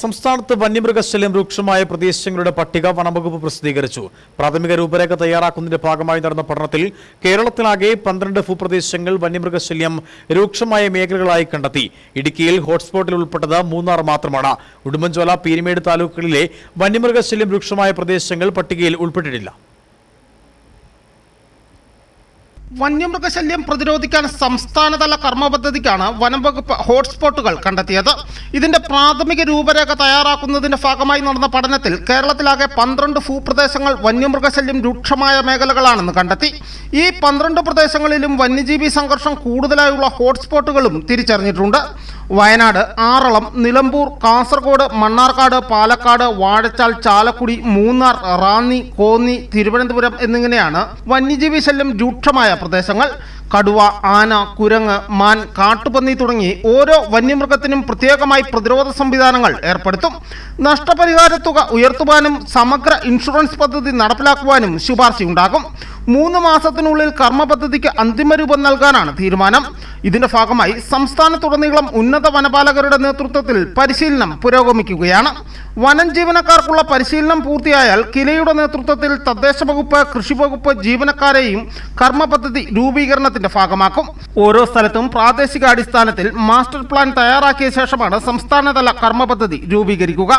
സംസ്ഥാനത്ത് വന്യമൃഗശല്യം രൂക്ഷമായ പ്രദേശങ്ങളുടെ പട്ടിക വനംവകുപ്പ് പ്രസിദ്ധീകരിച്ചു. പ്രാഥമിക രൂപരേഖ തയ്യാറാക്കുന്നതിന്റെ ഭാഗമായി നടന്ന പഠനത്തിൽ കേരളത്തിലാകെ പന്ത്രണ്ട് ഭൂപ്രദേശങ്ങൾ വന്യമൃഗശല്യം രൂക്ഷമായ മേഖലകളായി കണ്ടെത്തി. ഇടുക്കിയിൽ ഹോട്ട്സ്പോട്ടിൽ ഉൾപ്പെട്ടത് മൂന്നാർ മാത്രമാണ്. ഉടുമ്പൻചോല പീരിമേട് താലൂക്കുകളിലെ വന്യമൃഗശല്യം രൂക്ഷമായ പ്രദേശങ്ങൾ പട്ടികയിൽ ഉൾപ്പെട്ടിട്ടില്ല. വന്യമൃഗശല്യം പ്രതിരോധിക്കാൻ സംസ്ഥാനതല കർമ്മ പദ്ധതിക്കാണ് വനം വകുപ്പ് ഹോട്ട്സ്പോട്ടുകൾ കണ്ടെത്തിയത്. ഇതിന്റെ പ്രാഥമിക രൂപരേഖ തയ്യാറാക്കുന്നതിന്റെ ഭാഗമായി നടന്ന പഠനത്തിൽ കേരളത്തിലാകെ പന്ത്രണ്ട് ഭൂപ്രദേശങ്ങൾ വന്യമൃഗശല്യം രൂക്ഷമായ മേഖലകളാണെന്ന് കണ്ടെത്തി. ഈ പന്ത്രണ്ട് പ്രദേശങ്ങളിലും വന്യജീവി സംഘർഷം കൂടുതലായുള്ള ഹോട്ട്സ്പോട്ടുകളും തിരിച്ചറിഞ്ഞിട്ടുണ്ട്. വയനാട് ആറളം നിലമ്പൂർ കാസർഗോഡ് മണ്ണാർക്കാട് പാലക്കാട് വാഴച്ചാൽ ചാലക്കുടി മൂന്നാർ റാന്നി കോന്നി തിരുവനന്തപുരം എന്നിങ്ങനെയാണ് വന്യജീവി ശല്യം രൂക്ഷമായ പ്രദേശങ്ങൾ. കടുവ ആന കുരങ്ങ് മാൻ കാട്ടുപന്നി തുടങ്ങി ഓരോ വന്യമൃഗത്തിനും പ്രത്യേകമായി പ്രതിരോധ സംവിധാനങ്ങൾ ഏർപ്പെടുത്തും. നഷ്ടപരിഹാര തുക ഉയർത്തുവാനും സമഗ്ര ഇൻഷുറൻസ് പദ്ധതി നടപ്പിലാക്കുവാനും ശുപാർശയുണ്ടാകും. മൂന്ന് മാസത്തിനുള്ളിൽ കർമ്മ പദ്ധതിക്ക് അന്തിമരൂപം നൽകാനാണ് തീരുമാനം. ഇതിന്റെ ഭാഗമായി സംസ്ഥാനത്തുടനീളം ഉന്നത വനപാലകരുടെ നേതൃത്വത്തിൽ പരിശീലനം പുരോഗമിക്കുകയാണ്. വനം ജീവനക്കാർക്കുള്ള പരിശീലനം പൂർത്തിയായാൽ കിലയുടെ നേതൃത്വത്തിൽ തദ്ദേശ വകുപ്പ് കൃഷി വകുപ്പ് ജീവനക്കാരെയും കർമ്മ പദ്ധതി രൂപീകരണത്തിന്റെ ഭാഗമാക്കും. ഓരോ സ്ഥലത്തും പ്രാദേശിക അടിസ്ഥാനത്തിൽ മാസ്റ്റർ പ്ലാൻ തയ്യാറാക്കിയ ശേഷമാണ് സംസ്ഥാനതല കർമ്മ പദ്ധതി രൂപീകരിക്കുക.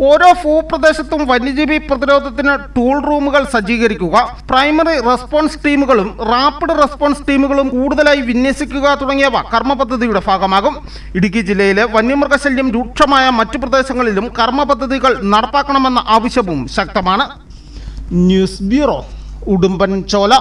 ഓരോ ഭൂപ്രദേശത്തും വന്യജീവി പ്രതിരോധത്തിന് ടൂൾ റൂമുകൾ സജ്ജീകരിക്കുക. പ്രൈമറി റെസ്പോൺസ് ടീമുകളും റാപ്പിഡ് റെസ്പോൺസ് ടീമുകളും കൂടുതലായി വിന്യസിക്കുക തുടങ്ങിയവ കർമ്മ പദ്ധതിയുടെ ഭാഗമാകും. ഇടുക്കി ജില്ലയിലെ വന്യമൃഗശല്യം രൂക്ഷമായ മറ്റു പ്രദേശങ്ങളിലും കർമ്മ പദ്ധതികൾ നടപ്പാക്കണമെന്ന ആവശ്യവും ശക്തമാണ്. News bureau Udumbanchola.